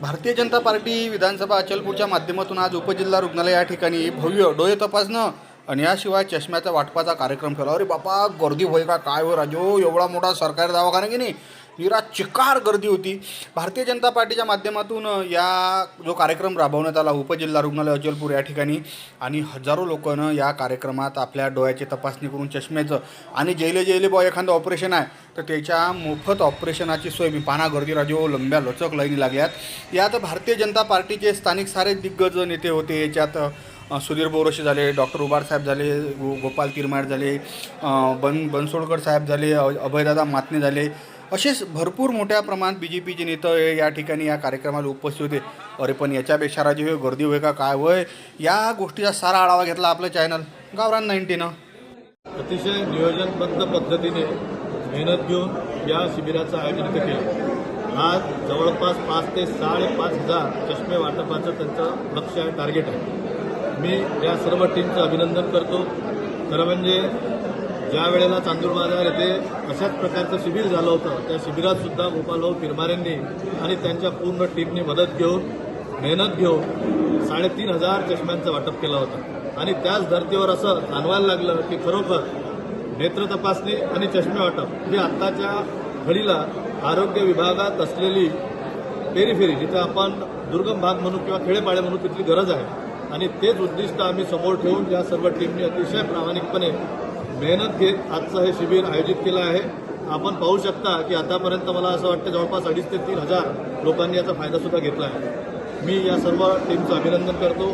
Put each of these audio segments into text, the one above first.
Bharatiya Janata party विधानसभा अचलपूरच्या माध्यमातून आज उपजिल्हा रुग्णालय या ठिकाणी भव्य डोळे तपासणं आणि याशिवाय चष्म्याचा वाटपाचा कार्यक्रम ठेवला. अरे बापा गर्दी होय का? काय हो राजो? एवढा मोठा सरकारी दवाखाना की नाही? निरा चिकार गर्दी होती. भारतीय जनता पार्टीच्या माध्यमातून या जो कार्यक्रम राबवण्यात आला उपजिल्हा रुग्णालय अचलपूर या ठिकाणी आणि हजारो लोकांनं या कार्यक्रमात आपल्या डोळ्याची तपासणी करून चष्म्याचं आणि जेले जेले बॉ एखादं ऑपरेशन आहे तर त्याच्या मोफत ऑपरेशनाची सोय मी पाना गर्दी राजो लंब्या लचक लाईनी लागल्यात. यात भारतीय जनता पार्टीचे स्थानिक सारे दिग्गज नेते होते. याच्यात सुधीर बोरोशी झाले डॉक्टर उबार साहेब झाले गो गोपाल तिरमाड झाले बन बनसोडकर साहेब झाले अभयदादा मातने झाले असेच भरपूर मोठ्या प्रमाणात बी जे पीचे नेते या ठिकाणी या कार्यक्रमाला उपस्थित होते. अरे पण याच्यापेक्षा राजे होय गर्दी होय का? काय होय? या गोष्टीचा सारा आढावा घेतला आपलं चॅनल गावरान नाईन्टीनं. अतिशय नियोजनबद्ध पद्धतीने मेहनत घेऊन या शिबिराचं आयोजन केलं. आज जवळपास पाच ते साडेपाच हजार चष्मे वाटपाचं त्यांचं लक्ष आहे टार्गेट आहे. मी या सर्व टीमचं अभिनंदन करतो. खरं म्हणजे ज्या वेळेला चांदूर बाजार येथे अशाच प्रकारचं शिबिर झालं होतं त्या शिबिरात सुद्धा गोपालभाऊ पिरमारेंनी आणि त्यांच्या पूर्ण टीमनी मदत घेऊन मेहनत घेऊन साडेतीन हजार चष्म्यांचं वाटप केलं होतं. आणि त्याच धर्तीवर असं जाणवायला लागलं की खरोखर नेत्र तपासणी आणि चष्मे वाटप ही आत्ताच्या घडीला आरोग्य विभागात असलेली पेरीफेरी जिथं आपण दुर्गम भाग म्हणू किंवा खेडेपाडे म्हणू तिथली गरज आहे. आणि तेच उद्दिष्ट आम्ही समोर ठेवून या सर्व टीमने अतिशय प्रामाणिकपणे मेहनत घेत आजचं हे शिबिर आयोजित केलं आहे. आपण पाहू शकता की आतापर्यंत मला असं वाटतं जवळपास अडीच ते तीन हजार लोकांनी याचा फायदा सुद्धा घेतला आहे. मी या सर्व टीमचं अभिनंदन करतो.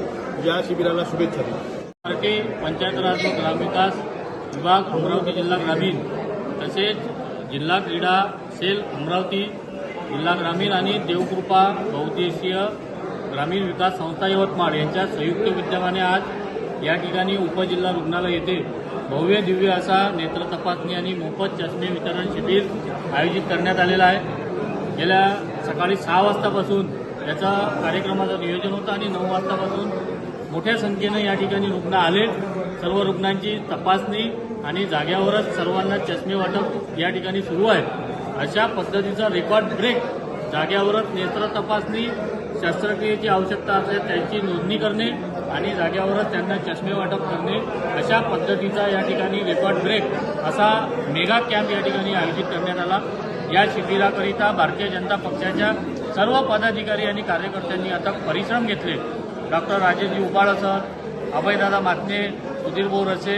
या शिबिराला शुभेच्छा देतो. पंचायत राज व ग्रामविकास विभाग अमरावती जिल्हा ग्रामीण तसेच जिल्हा क्रीडा सेल अमरावती जिल्हा ग्रामीण आणि देवकृपा बहुद्देशीय ग्रामीण विकास संस्था यवतमाळ यांच्या संयुक्त विद्यमाने आज या ठिकाणी उपजिल्हा रुग्णालय येथे भव्य दिव्य असा नेत्र तपासणी आणि मोफत चष्मे वितरण शिबिर आयोजित करण्यात आलेलं आहे. गेल्या सकाळी सहा वाजतापासून याचा कार्यक्रमाचं नियोजन होतं आणि नऊ वाजतापासून मोठ्या संख्येनं या ठिकाणी रुग्ण आले. सर्व रुग्णांची तपासणी आणि जाग्यावरच सर्वांना चष्मे वाटप या ठिकाणी सुरू आहे. अशा पद्धतीचा रेकॉर्ड ब्रेक जाग्यावरच नेत्र तपासणी शस्त्रक्रियेची आवश्यकता असेल त्यांची नोंदणी करणे आणि जाग्यावरच त्यांना चष्मे वाटप करणे अशा पद्धतीचा या ठिकाणी रेकॉर्ड ब्रेक असा मेगा कॅम्प या ठिकाणी आयोजित करण्यात आला. या शिबिराकरिता भारतीय जनता पक्षाच्या सर्व पदाधिकारी आणि कार्यकर्त्यांनी आता परिश्रम घेतले. डॉक्टर राजेशजी उबाळ सर अभयदादा मातने सुधीर भाऊ रसे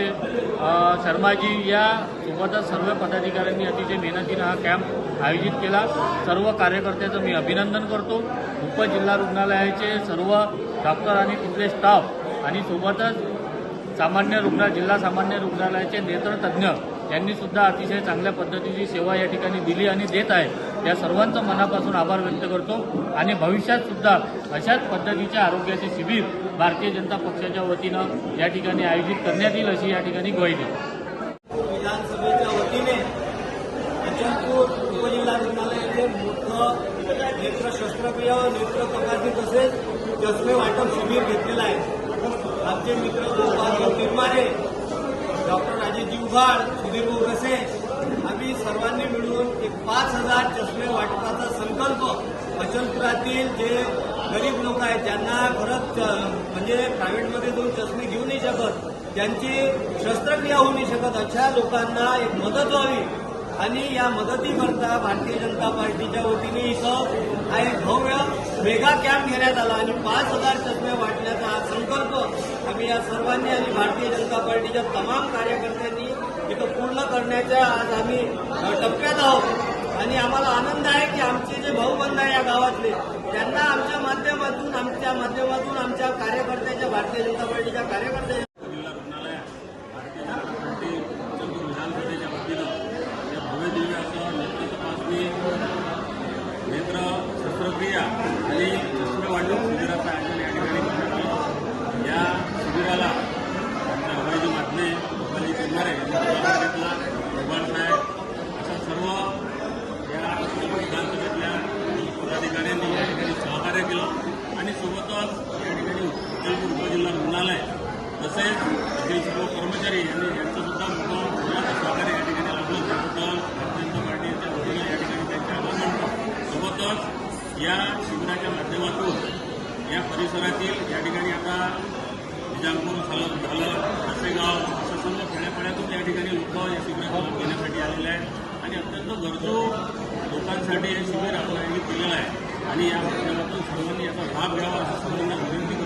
शर्माजी या सोबतच सर्व पदाधिकाऱ्यांनी अतिशय मेहनतीनं हा कॅम्प आयोजित केला. सर्व कार्यकर्त्याचं मी अभिनंदन करतो. उपजिल्हा रुग्णालयाचे सर्व डॉक्टर आणि तिथले स्टाफ आणि सोबतच सामान्य रुग्ण जिल्हा सामान्य रुग्णालयाचे नेत्रतज्ञ यांनी सुद्धा अतिशय चांगल्या पद्धतीची सेवा या ठिकाणी दिली आणि देत आहे या सर्वांचं मनापासून आभार व्यक्त करतो आणि भविष्यात सुद्धा अशाच पद्धतीच्या आरोग्याचे शिबिर भारतीय जनता पक्षाच्या वतीनं या ठिकाणी आयोजित करण्यात येईल अशी या ठिकाणी ग्वाही दिली विधानसभेच्या वतीने अचलपूर उपजिल्हा रुग्णालयाचे मोठं शस्त्रक्रिया व नेत्र तपासणी तसेच चष्मे वाटप शिबिर घेतलेलं आहे. आमचे मित्र गोपालराव तिरमारे डॉक्टर राजेशजी उभाळ सुधीर बोगसे आम्ही सर्वांनी मिळून एक पाच हजार चष्मे वाटपाचा संकल्प अचलपुरातील जे गरीब लोक आहेत ज्यांना खरंच म्हणजे प्रायव्हेटमध्ये जाऊन चष्मे घेऊ नाही शकत त्यांची शस्त्रक्रिया होऊ नाही शकत अशा लोकांना एक मदत व्हावी. आणि या मदतीकरता भारतीय जनता पार्टीच्या वतीने इथं हा एक भव्य मेगा कॅम्प घेण्यात आला आणि पाच हजार चष्मे वाटण्याचा हा संकल्प आम्ही या सर्वांनी आणि भारतीय जनता पार्टीच्या तमाम कार्यकर्त्यांनी इथं पूर्ण करण्याच्या आज आम्ही टप्प्यात आहोत. आणि आम्हाला आनंद आहे की आमचे जे भाऊबंध आहे या गावातले त्यांना आमच्या माध्यमातून आमच्या माध्यमातून आमच्या कार्यकर्त्याच्या भारतीय जनता पार्टीच्या कार्यकर्त्याच्या जिल्हा रुग्णालय भारतीय जनता पार्टी चंदूर विधानसभेच्या वतीनं या भव्य दिव्य असं नेत्र तपासणी नेत्र शस्त्रक्रिया आणि चष्मे वाटप शिबिराचं आयोजन या ठिकाणी करण्यात या शिबिराला आमच्या अभयजी मातने गोपाली चिरमारे यांनी पुढाकार घेतला गोपाळ साहेब अशा सर्व या विधानसभेतल्या पदाधिकाऱ्यांनी या ठिकाणी सहकार्य केलं. आणि सोबतच या ठिकाणी अचलपूर उपजिल्हा रुग्णालय तसेच येथील सर्व कर्मचारी यांनी यांचं सुद्धा मोठं मोलाचं सहकार्य या ठिकाणी लाभलं. त्याबद्दल भारतीय जनता पार्टीच्या वतीनं या ठिकाणी त्यांचे आभार मानतो. सोबतच या शिबिराच्या माध्यमातून या परिसरातील या ठिकाणी आता निजामपूर झालं झालं कासेगाव असं सर्व खेड्यापाड्यातून या ठिकाणी लोक या शिबिरात घेण्यासाठी आलेले आहेत. आणि अत्यंत गरजू लोकांसाठी हे शिबिर आपण आयोजित केलेलं आहे. आणि या माध्यमातून सर्वांनी याचा लाभ घ्यावा असं सर्वांना विनंती